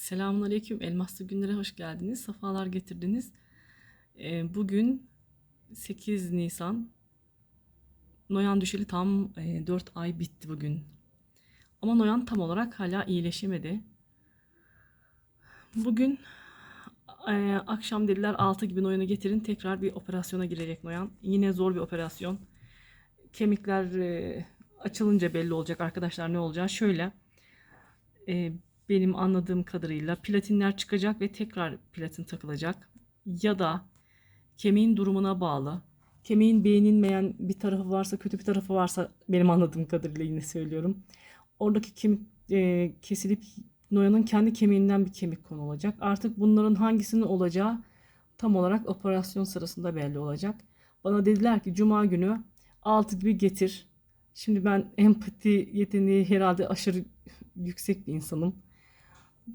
Selamun Aleyküm. Elmaslı günlere hoş geldiniz. Safalar getirdiniz. Ee, bugün 8 Nisan. Noyan düşeli tam 4 ay bitti bugün. Ama Noyan tam olarak hala iyileşemedi. Bugün e, akşam dediler 6 gibi Noyan'ı getirin. Tekrar bir operasyona girecek Noyan. Yine zor bir operasyon. Kemikler e, açılınca belli olacak arkadaşlar ne olacağı. Şöyle e, benim anladığım kadarıyla platinler çıkacak ve tekrar platin takılacak. Ya da kemiğin durumuna bağlı. Kemiğin beğenilmeyen bir tarafı varsa, kötü bir tarafı varsa benim anladığım kadarıyla yine söylüyorum. Oradaki kemik e, kesilip Noyan'ın kendi kemiğinden bir kemik konulacak. Artık bunların hangisinin olacağı tam olarak operasyon sırasında belli olacak. Bana dediler ki cuma günü 6 gibi getir. Şimdi ben empati yeteneği herhalde aşırı yüksek bir insanım.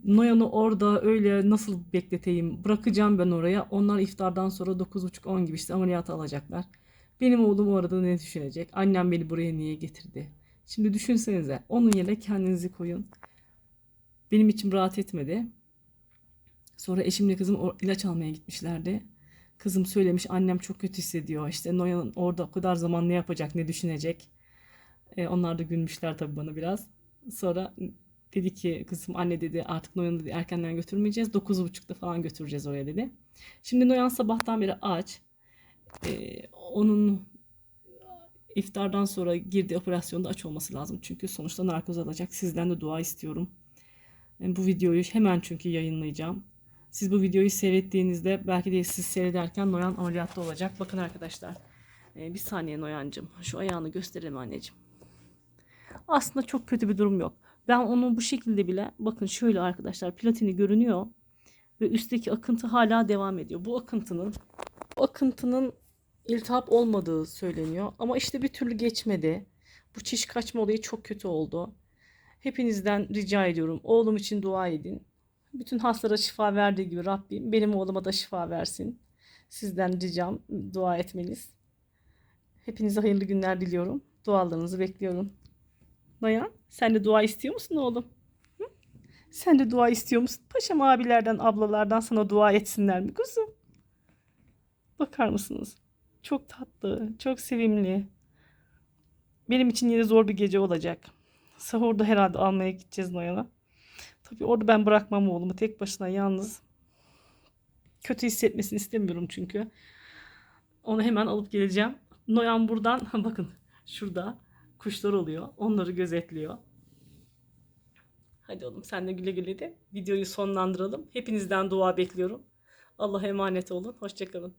Noyan'ı orada öyle nasıl bekleteyim? Bırakacağım ben oraya. Onlar iftardan sonra 9.30-10 gibi işte ameliyata alacaklar. Benim oğlum orada ne düşünecek? Annem beni buraya niye getirdi? Şimdi düşünsenize. Onun yerine kendinizi koyun. Benim içim rahat etmedi. Sonra eşimle kızım ilaç almaya gitmişlerdi. Kızım söylemiş annem çok kötü hissediyor. İşte Noyan'ın orada o kadar zaman ne yapacak, ne düşünecek. E, onlar da gülmüşler tabii bana biraz. Sonra dedi ki kızım anne dedi artık Noyan'ı dedi, erkenden götürmeyeceğiz. 9.30'da falan götüreceğiz oraya dedi. Şimdi Noyan sabahtan beri aç. E, onun iftardan sonra girdiği operasyonda aç olması lazım. Çünkü sonuçta narkoz alacak. Sizden de dua istiyorum. E, bu videoyu hemen çünkü yayınlayacağım. Siz bu videoyu seyrettiğinizde belki de siz seyrederken Noyan ameliyatta olacak. Bakın arkadaşlar. E, bir saniye Noyancığım. Şu ayağını gösterelim anneciğim. Aslında çok kötü bir durum yok. Ben onu bu şekilde bile bakın şöyle arkadaşlar platini görünüyor ve üstteki akıntı hala devam ediyor. Bu akıntının bu akıntının iltihap olmadığı söyleniyor ama işte bir türlü geçmedi. Bu çiş kaçma olayı çok kötü oldu. Hepinizden rica ediyorum oğlum için dua edin. Bütün hastalara şifa verdiği gibi Rabbim benim oğluma da şifa versin. Sizden ricam dua etmeniz. Hepinize hayırlı günler diliyorum. Dualarınızı bekliyorum. Noyan sen de dua istiyor musun oğlum? Hı? Sen de dua istiyor musun? Paşam abilerden ablalardan sana dua etsinler mi kuzum? Bakar mısınız? Çok tatlı, çok sevimli. Benim için yine zor bir gece olacak. Sahurda herhalde almaya gideceğiz Noyan'a. Tabii orada ben bırakmam oğlumu tek başına yalnız. Kötü hissetmesini istemiyorum çünkü. Onu hemen alıp geleceğim. Noyan buradan bakın şurada kuşlar oluyor. Onları gözetliyor. Hadi oğlum sen de güle güle de videoyu sonlandıralım. Hepinizden dua bekliyorum. Allah'a emanet olun. Hoşçakalın.